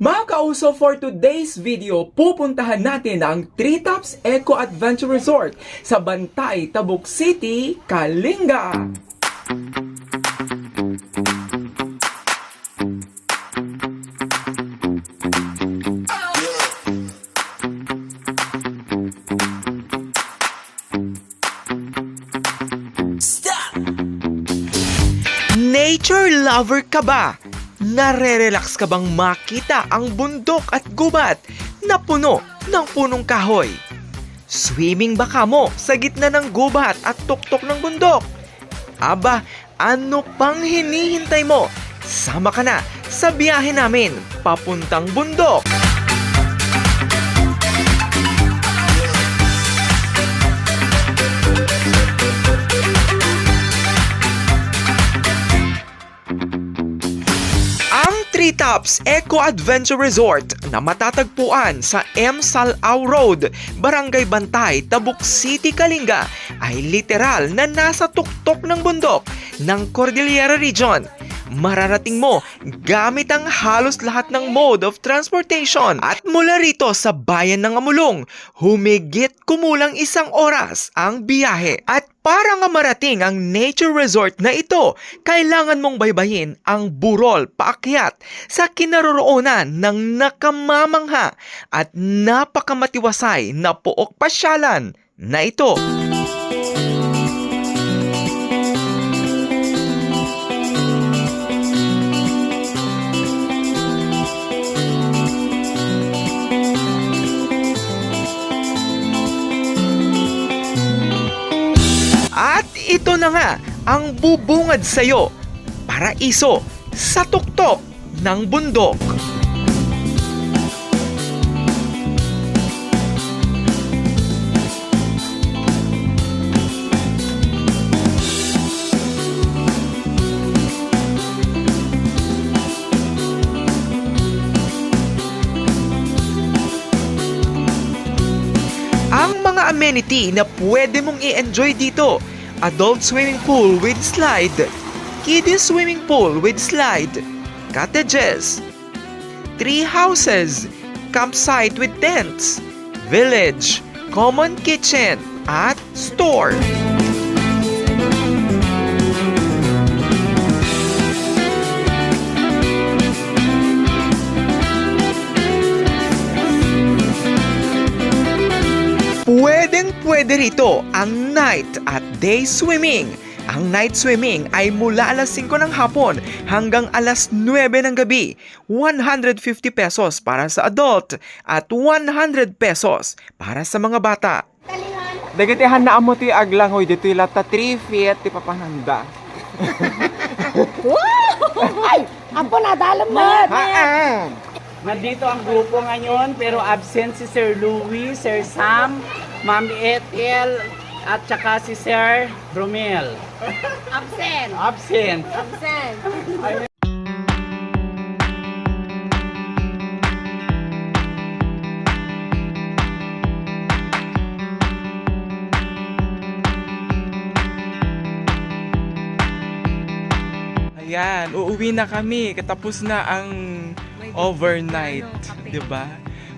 Mga kauso, for today's video, pupuntahan natin ang Treetops Eco Adventure Resort sa Bantay, Tabuk City, Kalinga. Nature lover ka ba? Nare-relax ka bang makita ang bundok at gubat na puno ng punong kahoy? Swimming ba ka mo sa gitna ng gubat at tuktok ng bundok? Aba, ano pang hinihintay mo? Sama ka na sa biyahe namin papuntang bundok. Treetops Eco Adventure Resort na matatagpuan sa M. Salao Road, Barangay Bantay, Tabuk City, Kalinga ay literal na nasa tuktok ng bundok ng Cordillera Region. Mararating mo gamit ang halos lahat ng mode of transportation at mula rito sa bayan ng Amulong, humigit kumulang isang oras ang biyahe. At para nga marating ang nature resort na ito, kailangan mong baybayin ang burol paakyat sa kinaroroonan ng nakamamangha at napakamatiwasay na pook pasyalan na ito. Ito na nga ang bubungad sa'yo, paraiso sa tuktok ng bundok. Ang mga amenity na pwede mong i-enjoy dito, adult swimming pool with slide, kiddie swimming pool with slide, cottages, tree houses, campsite with tents, village, common kitchen, at store. Pwedeng pwede rito ang night at day swimming. Ang night swimming ay mula alas 5 ng hapon hanggang alas 9 ng gabi. 150 pesos para sa adult at 100 pesos para sa mga bata. Dagitihan na amo ti aglangoy dito ilata 3 feet ti papananda. Ay, apo na, dalam mo. Nandito ang grupo ngayon pero absent si Sir Louis, Sir Sam, Ma'am Ethel at saka si Sir Romel. Absent. Absent. Absent. Ayan, uuwi na kami. Katapos na ang overnight, 'di ba?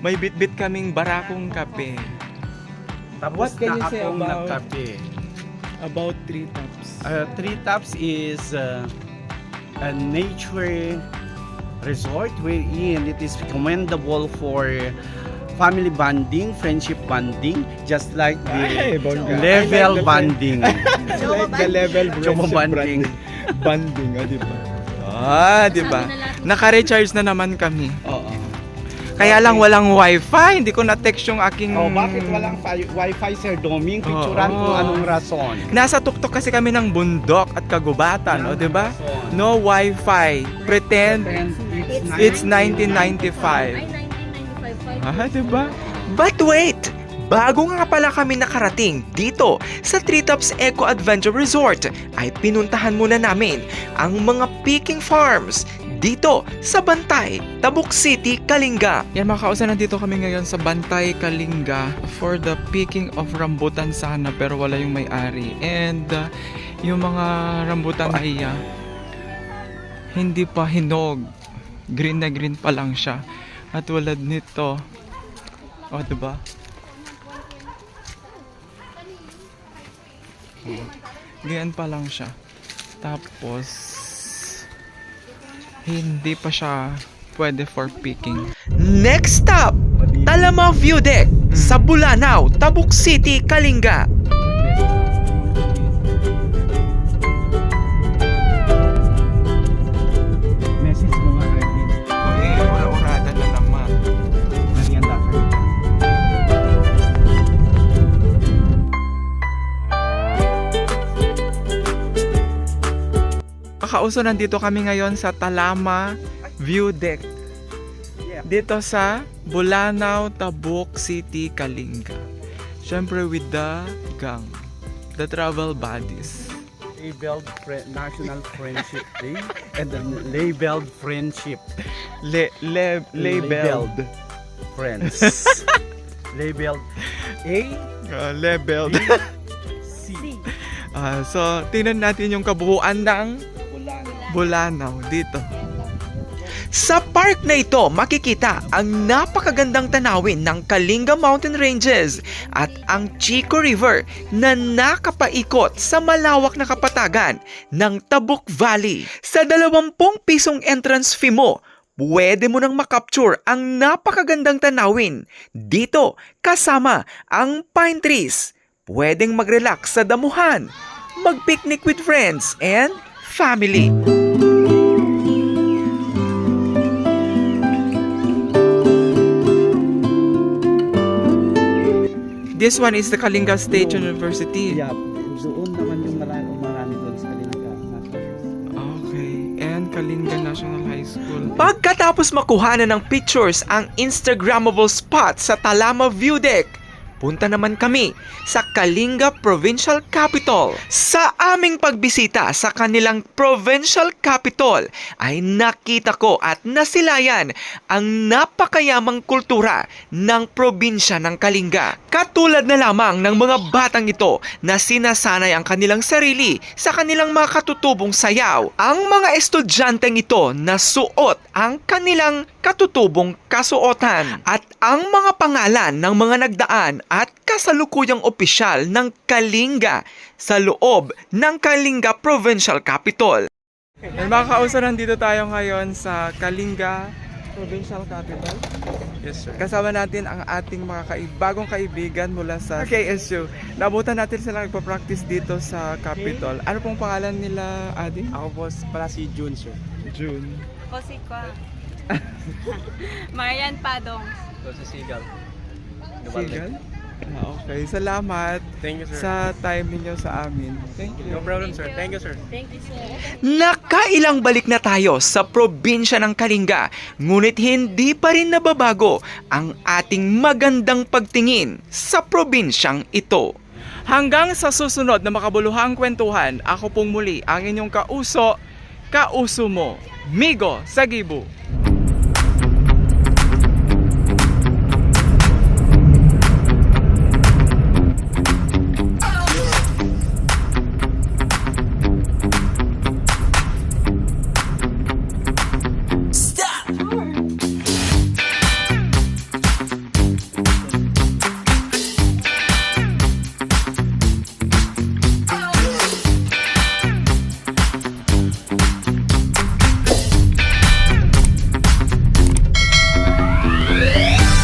May bitbit kaming barakong kape. Tapos What can you na say akong about- nagkape. About three tops. Uh, Three Tops is uh, a nature resort wherein it is commendable for family bonding, friendship bonding, just like Ay, the. I level like the- bonding. like the level friendship. Banding, ah, di ba? Ah, di ba? Naka-recharge na naman kami. Oo. Kaya lang walang wifi, hindi ko na-text yung aking... Oh, bakit walang fi- wifi, Sir Doming? Picturan Oo. kung anong rason. Nasa tuktok kasi kami ng bundok at kagubatan, no, di ba? No wifi. Pretend it's nine- 1995. 1995. Ah, diba? But wait! Bago nga pala kami nakarating dito sa Treetops Eco Adventure Resort, ay pinuntahan muna namin ang mga picking farms dito sa Bantay, Tabuk City, Kalinga. Yan mga kausa, nandito kami ngayon sa Bantay, Kalinga for the picking of rambutan sana pero wala yung may-ari. And uh, yung mga rambutan ay uh, hindi pa hinog. Green na green pa lang siya. At tulad nito. O, oh, diba? Oh, Ganyan pa lang siya. Tapos, hindi pa siya pwede for picking. Next stop, Talama View Deck sa Bulanao, Tabuk City, Kalinga. Kakauso, nandito kami ngayon sa Talama View Deck. Dito sa Bulanao, Tabuk City, Kalinga. Siyempre with the gang, the travel buddies. Labeled Fri- National Friendship Day and the labeled friendship Le, le, labeled. friends. labeled A, Uh, labeled. C. Ah, so, tingnan natin yung kabuuan ng Bulanao dito. Sa park na ito, makikita ang napakagandang tanawin ng Kalinga Mountain Ranges at ang Chico River na nakapaikot sa malawak na kapatagan ng Tabuk Valley. Sa 20 pisong entrance fee mo, pwede mo nang makapture ang napakagandang tanawin. Dito, kasama ang pine trees. Pwedeng mag-relax sa damuhan, mag-picnic with friends and family. This one is the Kalinga State University. Yeah, doon naman yung marami, marami doon sa Kalinga. Okay, and Kalinga National High School. Pagkatapos makuha na ng pictures ang Instagrammable spot sa Talama View Deck, punta naman kami sa Kalinga Provincial Capital. Sa aming pagbisita sa kanilang provincial capital ay nakita ko at nasilayan ang napakayamang kultura ng probinsya ng Kalinga. Katulad na lamang ng mga batang ito na sinasanay ang kanilang sarili sa kanilang mga katutubong sayaw. Ang mga estudyanteng ito na suot ang kanilang katutubong kasuotan at ang mga pangalan ng mga nagdaan at kasalukuyang opisyal ng Kalinga sa loob ng Kalinga Provincial Capital. And mga nandito tayo ngayon sa Kalinga Provincial Capital. Yes, sir. Kasama natin ang ating mga kai- bagong kaibigan mula sa KSU. Nabutan natin sila nagpa-practice dito sa Capitol. Ano pong pangalan nila, Adi? Ako po pala si June, sir. June. Kosi ko. Marian Padong. Ito si Sigal. Sigal? Ah, okay. Salamat Thank you, sa time ninyo sa amin. Thank you. problem, sir. Thank you, sir. Thank you, sir. Nakailang balik na tayo sa probinsya ng Kalinga, ngunit hindi pa rin nababago ang ating magandang pagtingin sa probinsyang ito. Hanggang sa susunod na makabuluhang kwentuhan, ako pong muli ang inyong kauso, kauso mo, Migo Sagibu.